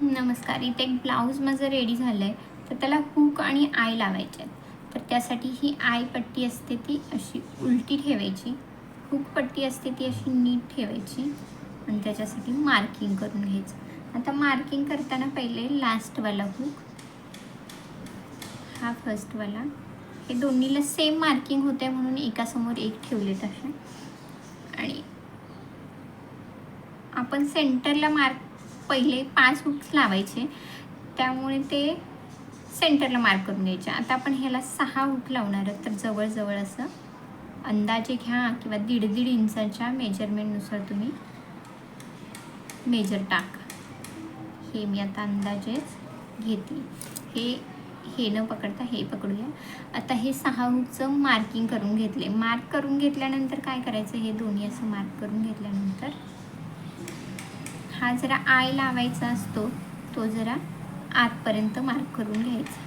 नमस्कार इथे एक ब्लाऊज माझं रेडी झालं आहे तर त्याला हुक आणि आय लावायचे आहेत. तर त्यासाठी ही आय पट्टी असते ती अशी उलटी ठेवायची. हुक पट्टी असते ती अशी नीट ठेवायची. आणि त्याच्यासाठी मार्किंग करून घ्यायचं. आता मार्किंग करताना पहिले लास्टवाला हुक हा फर्स्टवाला हे दोन्हीला सेम मार्किंग होते म्हणून एकासमोर एक ठेवले तसे आणि आपण सेंटरला मार्क पहिले पाच हुक्स लावायचे. त्यामुळे ते सेंटरला मार्क करून घ्यायचे. आता आपण ह्याला सहा हुक लावणार आहोत. तर जवळजवळ असं अंदाजे घ्या किंवा दीड दीड इंचाच्या मेजरमेंटनुसार तुम्ही मेजर टाका. हे मी आता अंदाजेच घेते. हे हे न पकडता हे पकडूया. आता हे सहा हुकचं मार्किंग करून घेतले. मार्क करून घेतल्यानंतर काय करायचं? हे दोन्ही असं मार्क करून घेतल्यानंतर हा जरा आय लावायचा असतो तो जरा आतपर्यंत मार्क करून घ्यायचा.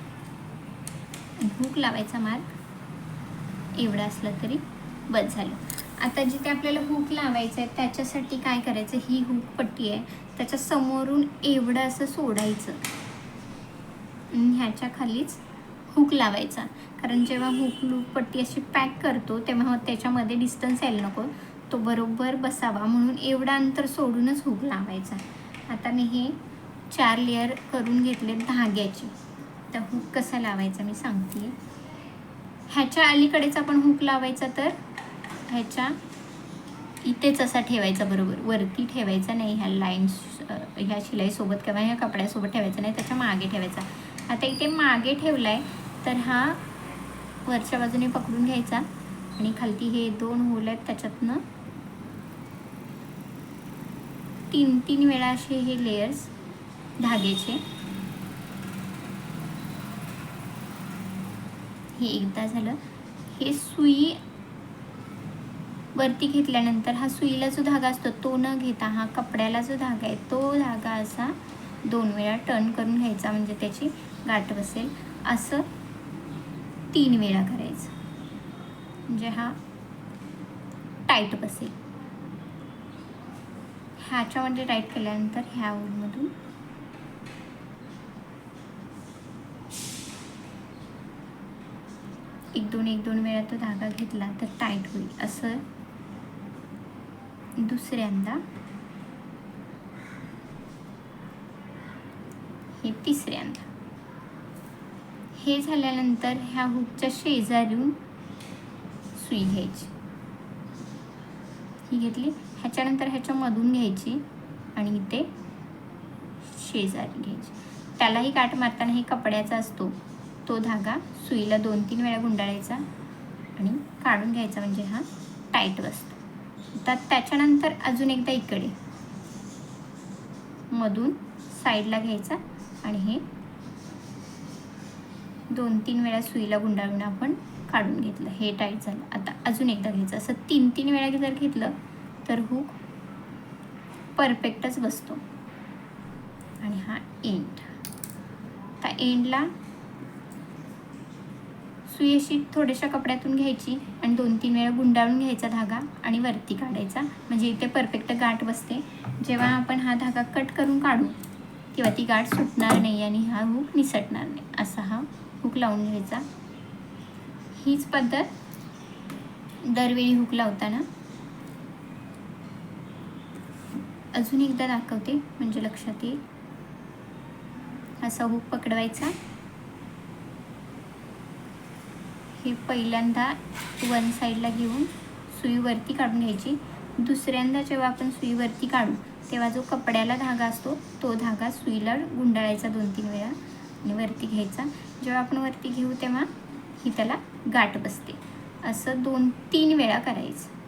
हुक लावायचा मार्क एवढा असला तरी बस झालं. आता जिथे आपल्याला हुक लावायचं आहे त्याच्यासाठी काय करायचं? ही हुक पट्टी आहे. त्याच्या समोरून एवढं असं सोडायचं. ह्याच्या खालीच हुक लावायचा. कारण जेव्हा हुक लूक पट्टी अशी पॅक करतो तेव्हा त्याच्यामध्ये डिस्टन्स यायला नको. तो बरोबर बसावा म्हणून एवढा अंतर सोडूनच हुक लावायचा. आता मी हे चार लेअर करून घेतले धाग्याचे. तर हुक कसा लावायचा मी सांगते. ह्याच्या अलीकडेच आपण हुक लावायचा तर ह्याच्या इथेच असा ठेवायचा बरोबर. वरती ठेवायचा नाही ह्या लाईन्स ह्या शिलाईसोबत किंवा ह्या कपड्यासोबत ठेवायचा नाही त्याच्यामागे ठेवायचा. आता इथे मागे ठेवला आहे तर हा वरच्या बाजूने पकडून घ्यायचा आणि खालती हे दोन होल आहेत त्याच्यातनं तीन तीन वेळा असे हे लेयर्स धागेचे. हे एकदा झालं. हे सुई वरती घेतल्यानंतर हा सुईला जो धागा असतो तो न घेता हा कपड्याला जो धागा आहे तो धागा असा दोन वेळा टर्न करून घ्यायचा म्हणजे त्याची गाठ बसेल. असं तीन वेळा करायचं. म्हणजे हा टाईट बसेल. ह्याच्यामध्ये टाईट केल्यानंतर ह्या वूलमधून एक दोन एक दोन वेळा तो धागा घेतला तर टाईट होईल असं दुसऱ्यांदा. हे तिसऱ्यांदा. हे झाल्यानंतर ह्या हुकच्या शेजारून सुई घ्यायची. ही घेतली? ह्याच्यानंतर ह्याच्यामधून घ्यायची आणि इथे शेजारी घ्यायची. त्यालाही काट मारताना हे कपड्याचा असतो. तो धागा सुईला दोन तीन वेळा गुंडाळायचा आणि काढून घ्यायचा म्हणजे हा टाईट बसतो तर त्याच्यानंतर अजून एकदा इकडे. मधून साईडला घ्यायचा आणि हे दोन तीन वेळा सुईला गुंडाळून आपण काढून घेतलं. हे टाईट झालं. आता अजून एकदा घ्यायचं. असं तीन तीन वेळा जर घेतलं तर हो, हुक परफेक्टच बसतो. आणि हा एंड त्या एंडला सुई अशी थोड्याशा कपड्यातून घ्यायची आणि दोन तीन वेळा गुंडाळून घ्यायचा धागा आणि वरती काढायचा. म्हणजे इथे परफेक्ट गाठ बसते. जेव्हा आपण हा धागा कट करून काढू तेव्हा ती गाठ सुटणार नाही आणि हा हुक निसटणार नाही. असा हा हुक लावून घ्यायचा. हीच पद्धत दरवेळी हुक लावताना अजून एकदा दाखवते म्हणजे लक्षात येईल. असा हुक पकडवायचा. हे पहिल्यांदा वन साईडला घेऊन सुईवरती काढून घ्यायची. दुसऱ्यांदा जेव्हा आपण सुईवरती काढू तेव्हा जो कपड्याला धागा असतो तो धागा सुईला गुंडाळायचा दोन तीन वेळा आणि वरती घ्यायचा. जेव्हा आपण वरती घेऊ तेव्हा ही त्याला गाठ बसते. असं दोन तीन वेळा करायचं.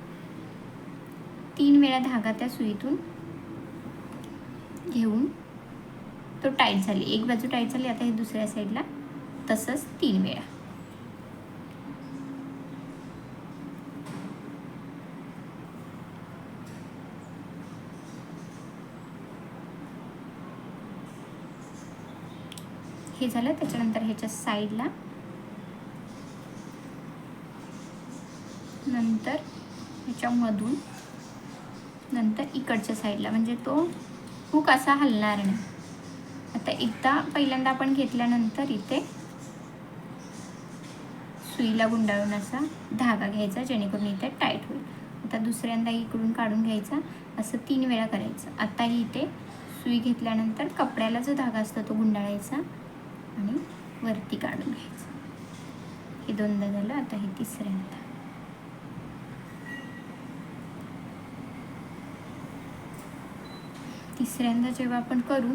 तीन वेळा धागा त्या सुईतून घेऊन तो टाईट झाली. एक बाजू टाईट झाली आता हे दुसऱ्या साईडला तसंच तीन वेळा. हे झालं त्याच्यानंतर ह्याच्या साईडला नंतर ह्याच्यामधून नंतर इकडच्या साईडला म्हणजे तो हुक असा हलणार नाही? आता एकदा पहिल्यांदा आपण घेतल्यानंतर इथे सुईला गुंडाळून असा धागा घ्यायचा जेणेकरून इथे टाईट होईल. आता दुसऱ्यांदा इकडून काढून घ्यायचा असं तीन वेळा करायचं. आताही इथे सुई घेतल्यानंतर कपड्याला जो धागा असतो तो गुंडाळायचा आणि वरती काढून घ्यायचा. हे दोनदा झालं आता हे तिसऱ्यांदा. तिसऱ्यांदा जेव्हा आपण करू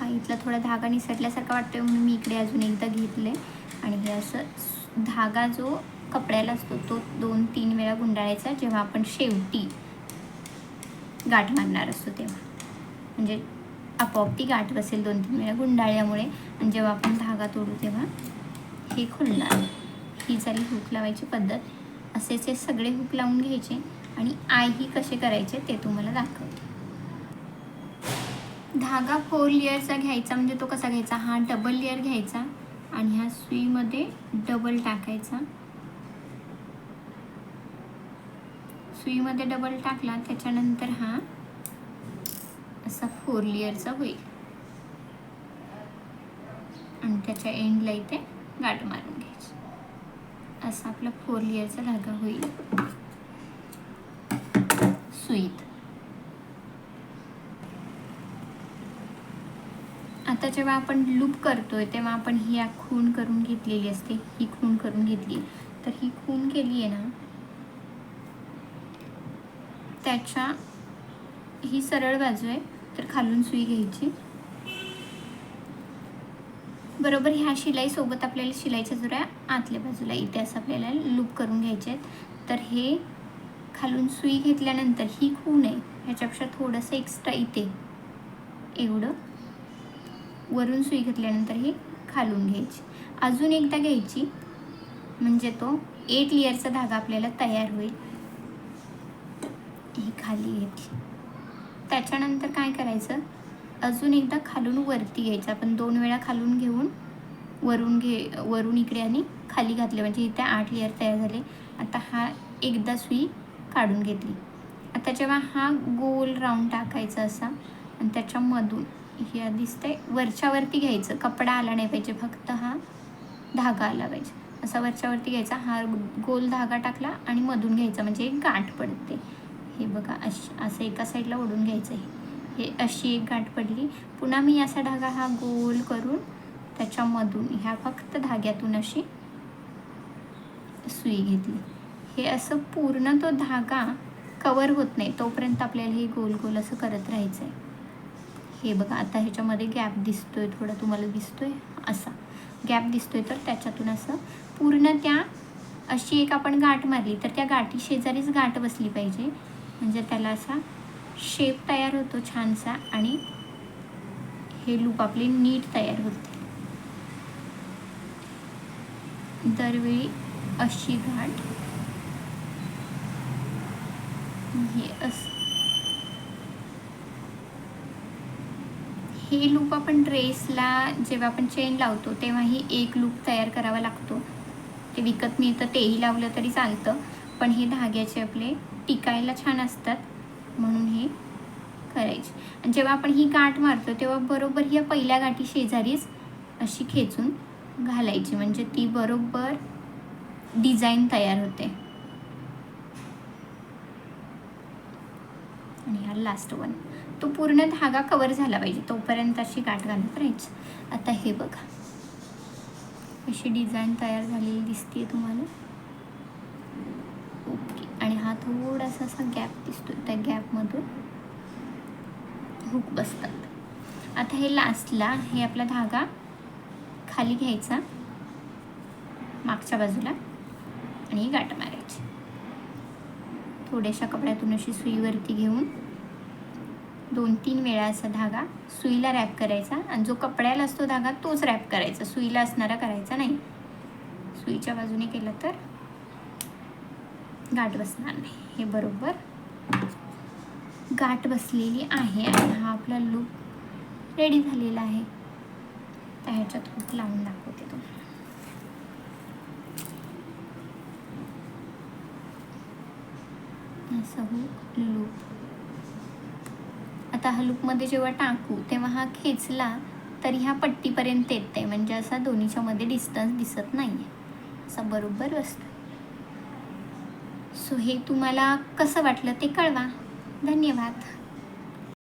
हा इथला थोडा धागा निसटल्यासारखा वाटतोय म्हणून मी इकडे अजून एकदा घेतले आणि हे असं धागा जो कपड्याला असतो तो दोन तीन वेळा गुंडाळायचा जेव्हा आपण शेवटी गाठ मारणार असतो तेव्हा. म्हणजे आपोआप ती गाठ बसेल दोन तीन वेळा गुंडाळल्यामुळे. आणि जेव्हा आपण धागा तोडू तेव्हा हे खुलणार. ही झाली हुक लावायची पद्धत. असेच हे सगळे हुक लावून घ्यायचे. आणि आय ही कसे करायचे ते तुम्हाला दाखवते धागा फोर लेअरचा घ्यायचा म्हणजे तो कसा घ्यायचा? हा डबल लेअर घ्यायचा आणि ह्या सुईमध्ये डबल टाकायचा. सुईमध्ये डबल टाकला त्याच्यानंतर हा असा फोर लेअरचा होईल. आणि त्याच्या एंडला इथे गाठ मारून घ्यायची. असा आपला फोर लेअरचा धागा होईल. सुईत. आता जेव्हा आपण लूप करतोय तेव्हा आपण ही खूण खून करून घेतलेली असते. ही खून करून घेतली. तर ही खून केली आहे ना त्याच्या ही सरळ बाजू आहे तर खालून सुई घ्यायची. बरोबर ह्या शिलाईसोबत आपल्याला शिलाईच्या जुऱ्या आतल्या बाजूला इथे असं आपल्याला लूप करून घ्यायचे आहेत. तर हे खालून सुई घेतल्यानंतर ही होऊ नये ह्याच्यापेक्षा थोडंसं एक्स्ट्रा इथे. एवढं. वरून सुई घेतल्यानंतर ही खालून घ्यायची. अजून एकदा घ्यायची. म्हणजे तो एट लेअरचा धागा आपल्याला तयार होईल. ही खाली घेतली त्याच्यानंतर काय करायचं? अजून एकदा खालून वरती घ्यायचं. आपण दोन वेळा खालून घेऊन वरून घे वरून इकडे आणि खाली घातले. म्हणजे इथे आठ लेअर तयार झाले. आता हा एकदा सुई काढून घेतली. आता जेव्हा हा गोल राऊंड टाकायचा असा आणि त्याच्यामधून हे दिसतंय वरच्यावरती घ्यायचं. कपडा आला नाही पाहिजे फक्त हा धागा आला पाहिजे. असा वरच्यावरती घ्यायचा हा गोल धागा टाकला आणि मधून घ्यायचा. म्हणजे एक गाठ पडते. हे बघा अश असं एका साईडला ओढून घ्यायचं आहे हे अशी एक गाठ पडली. पुन्हा मी असा धागा हा गोल करून त्याच्यामधून ह्या फक्त धाग्यातून अशी सुई घेतली. हे असं पूर्ण तो धागा कवर होत नाही. तोपर्यंत आपल्याला हे गोल गोल असं करत राहायचं आहे हे बघा आता ह्याच्यामध्ये गॅप दिसतोय थोडा तुम्हाला दिसतोय? असा. गॅप दिसतोय तर त्याच्यातून असं पूर्ण त्या अशी एक आपण गाठ मारली तर त्या गाठी शेजारीच गाठ बसली पाहिजे. म्हणजे त्याला असा शेप तयार होतो छानसा आणि हे लूप आपले नीट तयार होते. दरवेळी अशी गाठ हे अस हे लूप आपण ड्रेसला जेव्हा आपण चेन लावतो तेव्हाही एक लूप तयार करावा लागतो. ते विकत मिळतं तेही लावलं तरी चालतं. पण हे धाग्याचे आपले टिकायला छान असतात म्हणून हे करायचे. आणि जेव्हा आपण ही गाठ मारतो तेव्हा बरोबर ह्या पहिल्या गाठी शेजारीच अशी खेचून घालायची. म्हणजे ती बरोबर डिझाईन तयार होते. आणि हा लास्ट वन तो पूर्ण धागा कवर झाला पाहिजे. तोपर्यंत अशी गाठ घालत राहायची आता हे बघा. अशी डिझाईन तयार झालेली दिसते तुम्हाला. ओके आणि हा थोडासा असा गॅप दिसतो त्या गॅपमधून हुक बसतात. आता हे लास्टला हे आपला धागा खाली घ्यायचा. मागच्या बाजूला. आणि गाठ मारायची. थोड्याशा कपड्यातून अशी सुईवरती घेऊन दोन तीन वेळा असा धागा सुईला रॅप करायचा. आणि जो कपड्याला असतो धागा तोच रॅप करायचा. सुईला असणारा करायचा नाही. सुईच्या बाजूने केलं तर गाठ बसणार नाही. हे बरोबर गाठ बसलेली आहे. आणि हा आपला लूक रेडी झालेला आहे. तर ह्याच्यात लावून दाखवते तुम्हाला. असं हुक लूप आता हा लूपमध्ये जेव्हा टाकू तेव्हा हा खेचला तर ह्या पट्टीपर्यंत येते. म्हणजे असा दोन्हीच्या मध्ये डिस्टन्स दिसत नाही आहे असा बरोबर असतो. सो हे तुम्हाला कसं वाटलं ते कळवा. धन्यवाद.